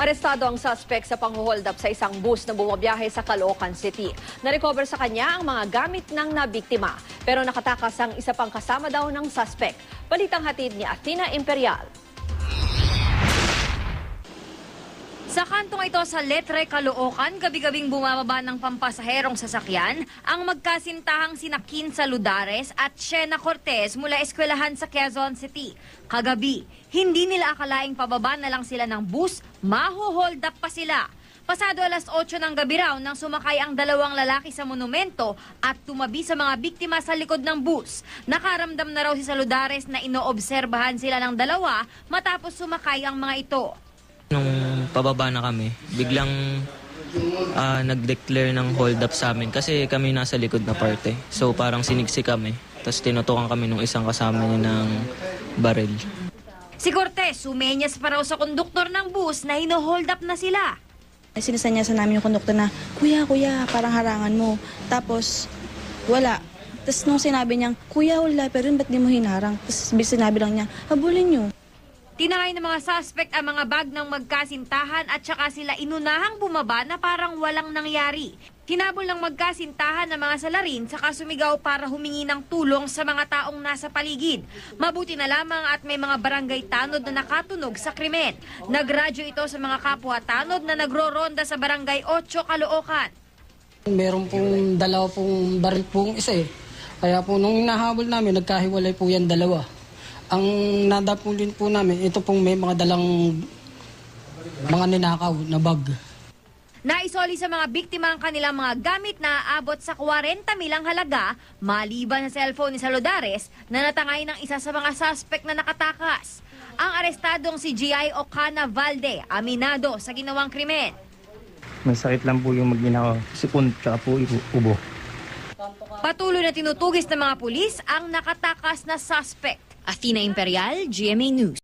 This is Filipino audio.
Arestado ang suspect sa panghuhold up sa isang bus na bumabiyahe sa Caloocan City. Narecover sa kanya ang mga gamit ng nabiktima. Pero nakatakas ang isa pang kasama daw ng suspect. Balitang hatid ni Athena Imperial. Sa kantong ito sa Letre, Caloocan, gabi-gabing bumababa ng pampasaherong sasakyan ang magkasintahang sina Kinsa Ludares at Shena Cortez mula eskwelahan sa Quezon City. Kagabi, hindi nila akalaing pababa na lang sila ng bus, maho-hold up pa sila. Pasado alas 8 ng gabi raw nang sumakay ang dalawang lalaki sa monumento at tumabi sa mga biktima sa likod ng bus. Nakaramdam na raw si Saludares na inoobserbahan sila ng dalawa matapos sumakay ang mga ito. Nung pababa na kami, biglang ah, nag-declare ng hold up sa amin kasi kami nasa likod na parte. So parang sinigsi kami. Tapos tinutukan kami nung isang kasama niya ng baril. Si Cortez, sumenyas pa raw sa konduktor ng bus na hino-hold up na sila. Sinasanya sa namin yung konduktor na, Kuya, kuya, parang harangan mo. Tapos, wala. Tapos nung sinabi niyang, Kuya, wala, pero yun, ba't di mo hinarang? Tapos sinabi lang niya, habulin niyo. Tinakay ng mga suspect ang mga bag ng magkasintahan at saka sila inunahang bumaba na parang walang nangyari. Hinabol ng magkasintahan ng mga salarin saka sumigaw para humingi ng tulong sa mga taong nasa paligid. Mabuti na lamang at may mga barangay tanod na nakatunog sa krimen. Nagradyo ito sa mga kapwa tanod na nagro-ronda sa barangay 8 Caloocan. Meron pong dalawa pong baril pong isa eh. Kaya po nung hinahabol namin, nagkahiwalay po yan dalawa. Ang nadapulin po namin, ito pong may mga dalang mga ninakaw na bag. Naisoli sa mga biktima ang kanilang mga gamit na aabot sa 40 milang halaga maliban sa cellphone ni Salodares na natangay ng isa sa mga suspect na nakatakas. Ang arestadong si G.I. Ocana Valde, aminado sa ginawang krimen. May sakit lang po yung magina ko. Sipon, tsaka po ubo. Patuloy na tinutugis ng mga pulis ang nakatakas na suspect. Athena Imperial, GMA News.